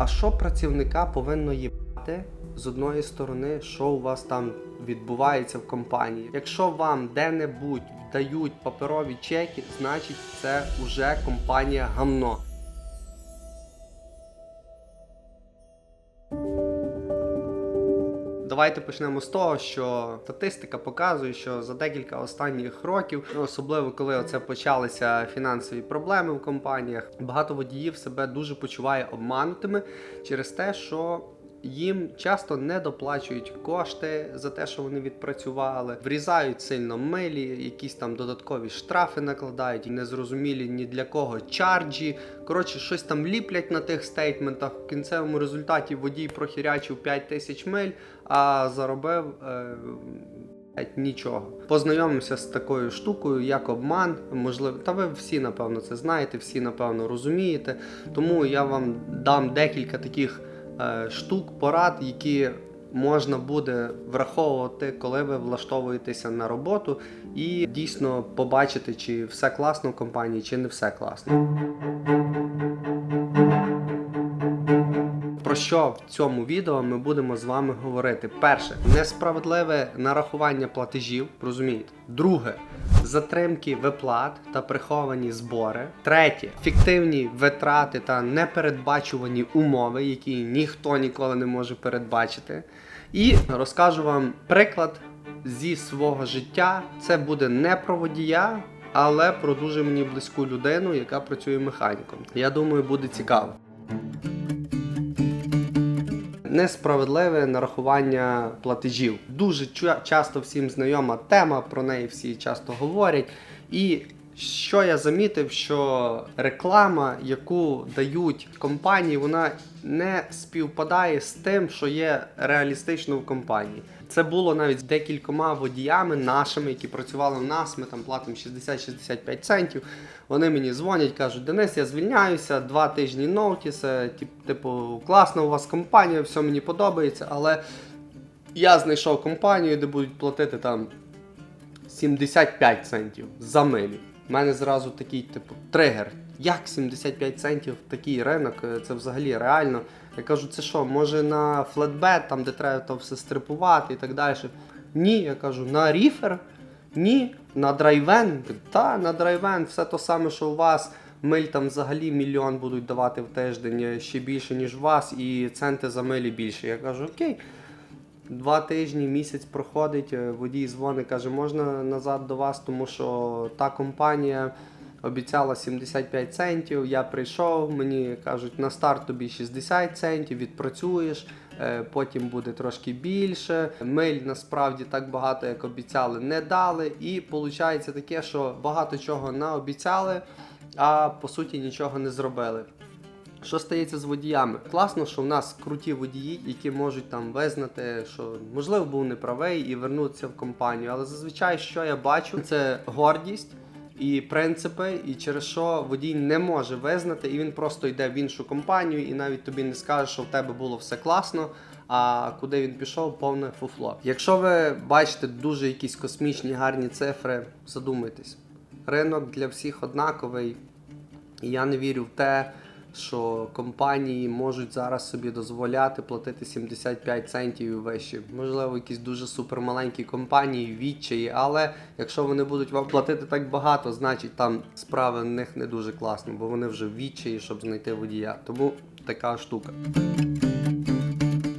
А що працівника повинно їбати з одної сторони, що у вас там відбувається в компанії? Якщо вам де-небудь дають паперові чеки, значить це вже компанія гамно. Давайте почнемо з того, що статистика показує, що за декілька останніх років, ну, особливо коли оце почалися фінансові проблеми в компаніях, багато водіїв себе дуже почуває обманутими через те, що їм часто не доплачують кошти за те, що вони відпрацювали, врізають сильно милі, якісь там додаткові штрафи накладають, незрозумілі ні для кого чарджі. Коротше, щось там ліплять на тих стейтментах. В кінцевому результаті водій прохірячив 5 тисяч миль, а заробив. Е- Нічого. Познайомимося з такою штукою, як обман. Можливо, та ви всі, напевно, це знаєте, всі, напевно, розумієте. Тому я вам дам декілька таких штук, порад, які можна буде враховувати, коли ви влаштовуєтеся на роботу, і дійсно побачити, чи все класно в компанії, чи не все класно. Про що в цьому відео ми будемо з вами говорити? Перше, несправедливе нарахування платежів, розумієте? Друге, затримки виплат та приховані збори. Третє, фіктивні витрати та непередбачувані умови, які ніхто ніколи не може передбачити. І розкажу вам приклад зі свого життя. Це буде не про водія, але про дуже мені близьку людину, яка працює механіком. Я думаю, буде цікаво. Несправедливе нарахування платежів. Дуже ча- часто всім знайома тема, про неї всі часто говорять. І що я замітив, що реклама, яку дають компанії, вона не співпадає з тим, що є реалістично в компанії. Це було навіть з декількома водіями нашими, які працювали в нас. Ми там платимо 60-65 центів. Вони мені дзвонять, кажуть, Денис, я звільняюся, два тижні ноутіс, е, типу, класна у вас компанія, все мені подобається, але я знайшов компанію, де будуть платити там 75 центів за милі. У мене зразу такий, типу, тригер. Як 75 центів такий ринок? Е, Це взагалі реально. Я кажу, це що, може на флетбет, там де треба то все стрипувати і так далі. Ні, я кажу, на ріфер? Ні, на драйвен. Та, на драйвен, все то саме, що у вас. Миль там взагалі мільйон будуть давати в тиждень е, ще більше, ніж у вас, і центи за милі більше. Я кажу, окей. Два тижні, місяць проходить, е, водій дзвонить, каже, можна назад до вас, тому що та компанія обіцяла 75 центів. Я прийшов, мені кажуть, на старт тобі 60 центів, відпрацюєш, е, потім буде трошки більше. Миль насправді так багато, як обіцяли, не дали. І виходить таке, що багато чого наобіцяли, а по суті нічого не зробили. Що стається з водіями? Класно, що в нас круті водії, які можуть там визнати, що можливо був неправий і вернутися в компанію. Але зазвичай, що я бачу, це гордість і принципи, і через що водій не може визнати, і він просто йде в іншу компанію, і навіть тобі не скаже, що в тебе було все класно. А куди він пішов, повне фуфло. Якщо ви бачите дуже якісь космічні гарні цифри, задумайтесь. Ринок для всіх однаковий. І я не вірю в те, що компанії можуть зараз собі дозволяти платити 75 центів і вище. Можливо, якісь дуже супермаленькі компанії відчаї, але якщо вони будуть вам платити так багато, значить там справи в них не дуже класно, бо вони вже відчаї, щоб знайти водія. Тому така штука.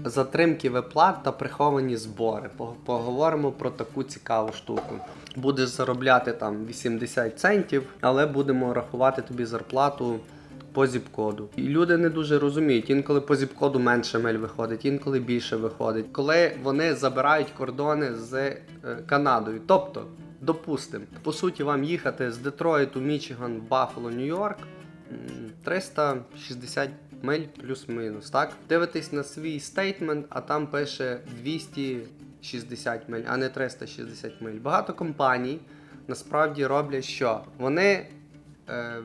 Затримки виплат та приховані збори. Поговоримо про таку цікаву штуку. Будеш заробляти там 80 центів, але будемо рахувати тобі зарплату по зіп-коду. І люди не дуже розуміють. Інколи по зіп-коду менше миль виходить, інколи більше виходить. Коли вони забирають кордони з е, Канадою. Тобто, допустимо, по суті, вам їхати з Детройту, Мічиган, Баффало, Нью-Йорк 360 миль плюс-мінус. Так? Дивитесь на свій стейтмент, а там пише 260 миль, а не 360 миль. Багато компаній насправді роблять що? Вони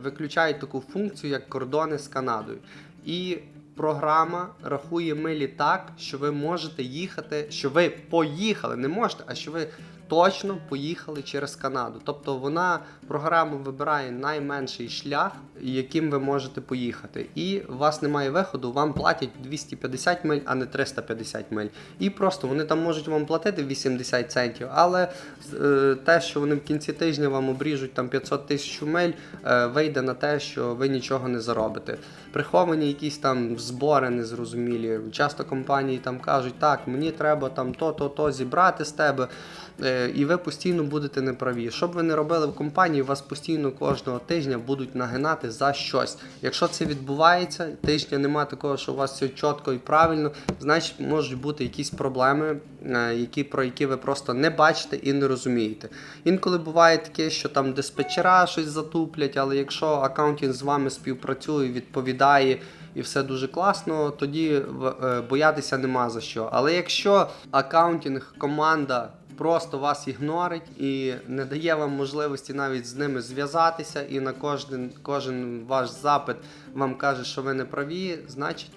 виключають таку функцію, як кордони з Канадою. І програма рахує милі так, що ви можете їхати, що ви поїхали, не можете, а що ви точно поїхали через Канаду. Тобто вона програма вибирає найменший шлях, яким ви можете поїхати. І у вас немає виходу, вам платять 250 миль, а не 350 миль. І просто вони там можуть вам платити 80 центів, але е, те, що вони в кінці тижня вам обріжуть там 500 тисяч миль, е, вийде на те, що ви нічого не заробите. Приховані якісь там збори незрозумілі. Часто компанії там кажуть, так, мені треба там то, то, то зібрати з тебе. Е, І ви постійно будете неправі. Що б ви не робили в компанії, вас постійно кожного тижня будуть нагинати за щось. Якщо це відбувається, тижня немає такого, що у вас все чітко і правильно, значить можуть бути якісь проблеми, е, які, про які ви просто не бачите і не розумієте. Інколи буває таке, що там диспетчера щось затуплять, але якщо аккаунтінг з вами співпрацює, відповідає і все дуже класно, тоді е, боятися нема за що. Але якщо аккаунтинг, команда просто вас ігнорить і не дає вам можливості навіть з ними зв'язатися, і на кожен, кожен ваш запит вам каже, що ви не праві, значить.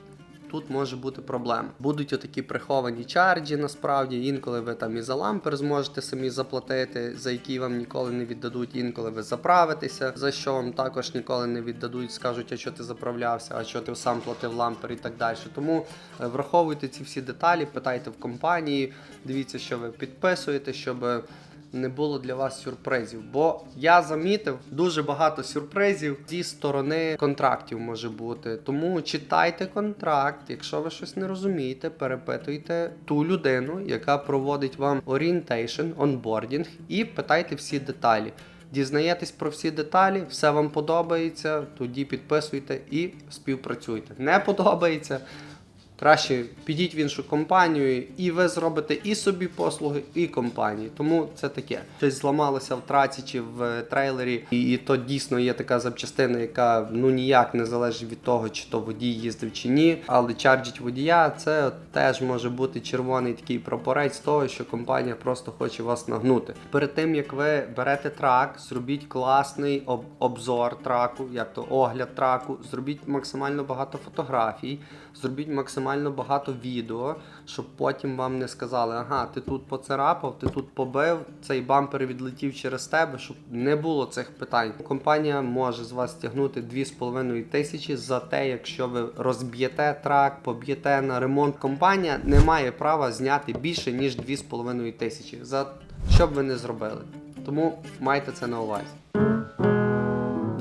Тут може бути проблема. Будуть отакі приховані чарджі, насправді. Інколи ви там і за лампер зможете самі заплатити, за які вам ніколи не віддадуть, інколи ви заправитеся, за що вам також ніколи не віддадуть, скажуть, а що ти заправлявся, а що ти сам платив лампер і так далі. Тому е, враховуйте ці всі деталі, питайте в компанії, дивіться, що ви підписуєте, щоб не було для вас сюрпризів. Бо я замітив дуже багато сюрпризів зі сторони контрактів може бути. Тому читайте контракт. Якщо ви щось не розумієте, перепитуйте ту людину, яка проводить вам орієнтейшн, онбордінг, і питайте всі деталі. Дізнаєтесь про всі деталі, все вам подобається, тоді підписуйте і співпрацюйте. Не подобається. Краще підіть в іншу компанію, і ви зробите і собі послуги, і компанії. Тому це таке. Щось зламалося в траці чи в трейлері, і, і то дійсно є така запчастина, яка ну ніяк не залежить від того, чи то водій їздив чи ні. Але чарджить водія, це теж може бути червоний такий прапорець того, що компанія просто хоче вас нагнути. Перед тим як ви берете трак, зробіть класний об- обзор траку, як то огляд траку, зробіть максимально багато фотографій, зробіть максимально багато відео, щоб потім вам не сказали, ага, ти тут поцарапав, ти тут побив, цей бампер відлетів через тебе, щоб не було цих питань. Компанія може з вас стягнути 2,5 тисячі за те, якщо ви розб'єте трак, поб'єте на ремонт. Компанія не має права зняти більше ніж 2,5 тисячі за що б ви не зробили. Тому майте це на увазі.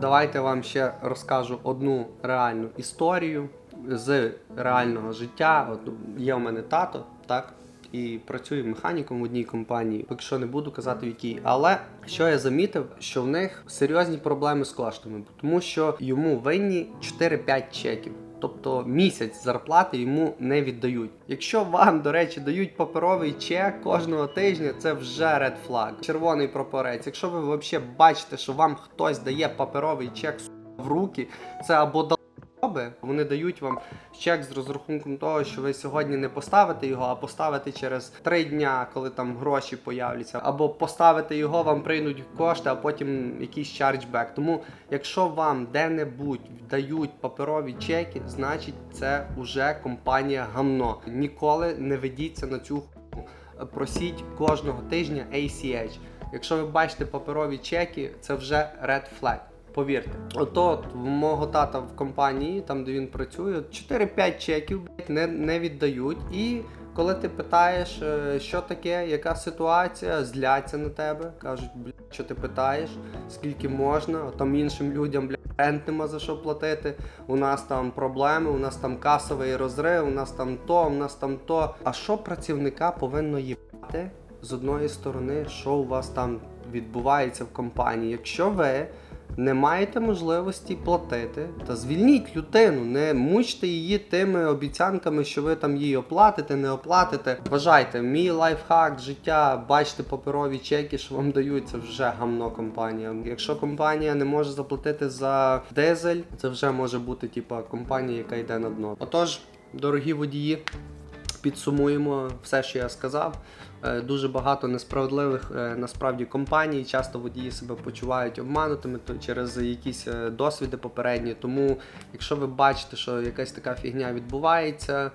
Давайте вам ще розкажу одну реальну історію з реального життя. От є у мене тато, так, і працює механіком в одній компанії. Поки що не буду казати в якій. Але що я замітив, що в них серйозні проблеми з коштами, тому що йому винні 4-5 чеків. Тобто місяць зарплати йому не віддають. Якщо вам, до речі, дають паперовий чек кожного тижня, це вже red flag, червоний прапорець. Якщо ви взагалі бачите, що вам хтось дає паперовий чек в руки, це або вони дають вам чек з розрахунком того, що ви сьогодні не поставите його, а поставите через три дня, коли там гроші появляться, або поставите його, вам прийдуть кошти, а потім якийсь чарджбек. Тому, якщо вам де-небудь дають паперові чеки, значить це вже компанія гамно. Ніколи не ведіться на цю хуйню. Просіть кожного тижня ACH. Якщо ви бачите паперові чеки, це вже red flag. Повірте, ото в мого тата в компанії, там де він працює, 4-5 чеків не, не віддають. І коли ти питаєш, е, що таке, яка ситуація, зляться на тебе, кажуть, блядь, що ти питаєш, скільки можна, там іншим людям блядь, рент нема за що платити. У нас там проблеми, у нас там касовий розрив, у нас там то, у нас там то. А що працівника повинно їбати з одної сторони, що у вас там відбувається в компанії? Якщо ви не маєте можливості платити, та звільніть людину, не мучте її тими обіцянками, що ви там її оплатите, не оплатите. Вважайте, мій лайфхак життя, бачите паперові чеки, що вам дають, це вже гамно компанія. Якщо компанія не може заплатити за дизель, це вже може бути типа компанія, яка йде на дно. Отож, дорогі водії. підсумуємо все, що я сказав. Е, Дуже багато несправедливих е, насправді компаній. Часто водії себе почувають обманутими то через якісь е, досвіди попередні. Тому, якщо ви бачите, що якась така фігня відбувається,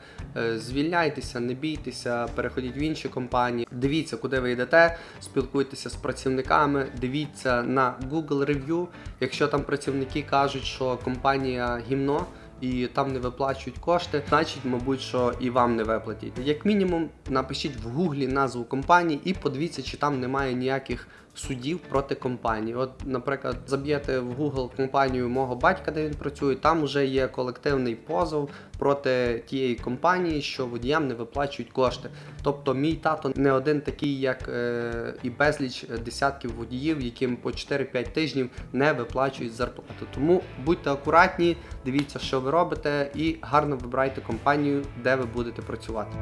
звільняйтеся, не бійтеся, переходіть в інші компанії. Дивіться, куди ви йдете, спілкуйтеся з працівниками, дивіться на Google Review. Якщо там працівники кажуть, що компанія гімно і там не виплачують кошти, значить, мабуть, що і вам не виплатять. Як мінімум, напишіть в гуглі назву компанії і подивіться, чи там немає ніяких судів проти компанії. От, наприклад, заб'єте в Google компанію мого батька, де він працює, там вже є колективний позов проти тієї компанії, що водіям не виплачують кошти. Тобто, мій тато не один такий, як е, і безліч десятків водіїв, яким по 4-5 тижнів не виплачують зарплату. Тому будьте акуратні, дивіться, що ви робите, і гарно вибирайте компанію, де ви будете працювати.